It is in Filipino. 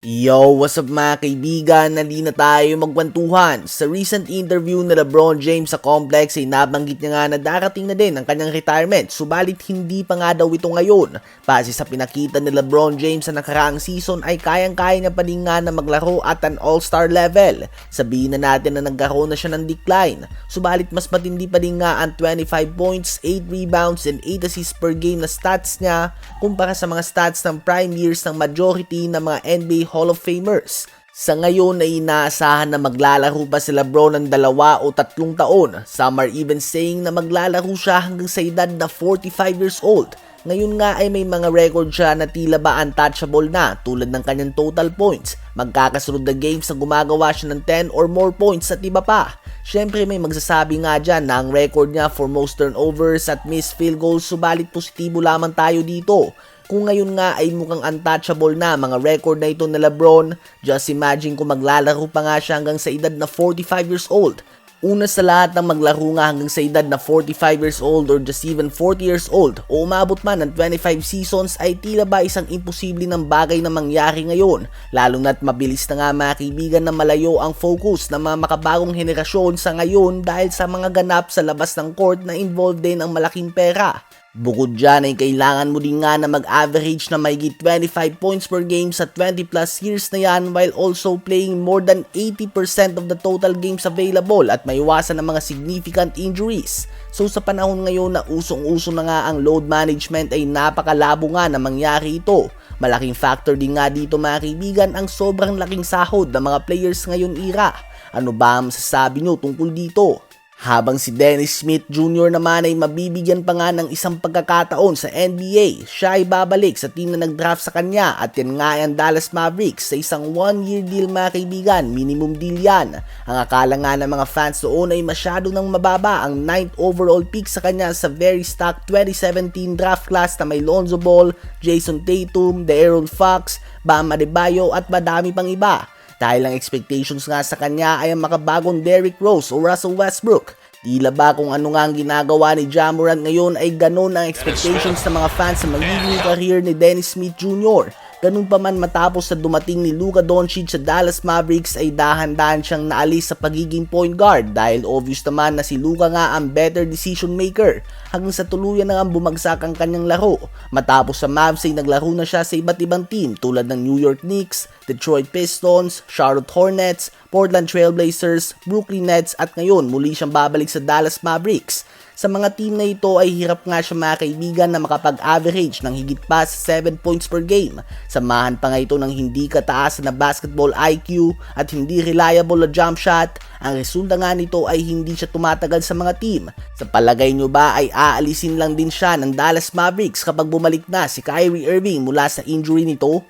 Yo, what's up mga kaibigan? Nali na tayo magkwentuhan. Sa recent interview na LeBron James sa Complex ay nabanggit niya nga na darating na din ang kanyang retirement subalit hindi pa nga daw ito ngayon. Base sa pinakita ni LeBron James sa nakaraang season ay kayang-kaya niya pa din nga na maglaro at an all-star level. Sabihin na natin na nagkaroon na siya ng decline. Subalit mas matindi pa din nga ang 25 points, 8 rebounds, and 8 assists per game na stats niya kumpara sa mga stats ng prime years ng majority ng mga NBA Hall of Famers. Sa ngayon ay inaasahan na maglalaro pa si Lebron ng dalawa o tatlong taon. Some are even saying na maglalaro siya hanggang sa edad na 45 years old. Ngayon nga ay may mga record siya na tila ba untouchable na tulad ng kanyang total points. Magkakasunod na games na gumagawa siya ng 10 or more points at iba pa. Siyempre may magsasabi nga dyan na ang record niya for most turnovers at missed field goals subalit positibo lamang tayo dito. Kung ngayon nga ay mukhang untouchable na mga record na ito na Lebron, just imagine kung maglalaro pa nga siya hanggang sa edad na 45 years old. Una sa lahat ng maglaro nga hanggang sa edad na 45 years old or just even 40 years old o umabot man ng 25 seasons ay tila ba isang imposible ng bagay na mangyari ngayon lalo na't mabilis na nga mga kaibigan na malayo ang focus ng mga makabagong henerasyon sa ngayon dahil sa mga ganap sa labas ng court na involved din ang malaking pera. Bukod dyan ay kailangan mo din nga na mag-average na mayigit 25 points per game sa 20 plus years na yan while also playing more than 80% of the total games available at maiwasan ng mga significant injuries. So sa panahon ngayon na usong-uso na nga ang load management ay napakalabo nga na mangyari ito. Malaking factor din nga dito mga kaibigan ang sobrang laking sahod ng mga players ngayon era. Ano ba ang masasabi nyo tungkol dito? Habang si Dennis Smith Jr. naman ay mabibigyan pa nga ng isang pagkakataon sa NBA, siya ay babalik sa team na nag-draft sa kanya at yan nga ang Dallas Mavericks sa isang one-year deal mga kaibigan, minimum deal yan. Ang akala nga ng mga fans doon ay masyado nang mababa ang 9th overall pick sa kanya sa very stock 2017 draft class na may Lonzo Ball, Jason Tatum, De'Aaron Fox, Bam Adebayo at madami pang iba. Dahil ang expectations nga sa kanya ay ang makabagong Derrick Rose o Russell Westbrook. Tila ba kung ano nga ang ginagawa ni Jamorant ngayon ay ganun ang expectations ng mga fans sa magiging career ni Dennis Smith Jr. Ganun pa man matapos sa dumating ni Luka Doncic sa Dallas Mavericks ay dahan-dahan siyang naalis sa pagiging point guard dahil obvious naman na si Luka nga ang better decision maker hanggang sa tuluyan na nga bumagsak ang kanyang laro. Matapos sa Mavs ay naglaro na siya sa iba't ibang team tulad ng New York Knicks, Detroit Pistons, Charlotte Hornets, Portland Trailblazers, Brooklyn Nets at ngayon muli siyang babalik sa Dallas Mavericks. Sa mga team na ito ay hirap nga siya mga kaibigan na makapag-average ng higit pa sa 7 points per game. Samahan pa nga ito ng hindi kataas na basketball IQ at hindi reliable na jump shot. Ang resulta nga nito ay hindi siya tumatagal sa mga team. Sa palagay nyo ba ay aalisin lang din siya ng Dallas Mavericks kapag bumalik na si Kyrie Irving mula sa injury nito?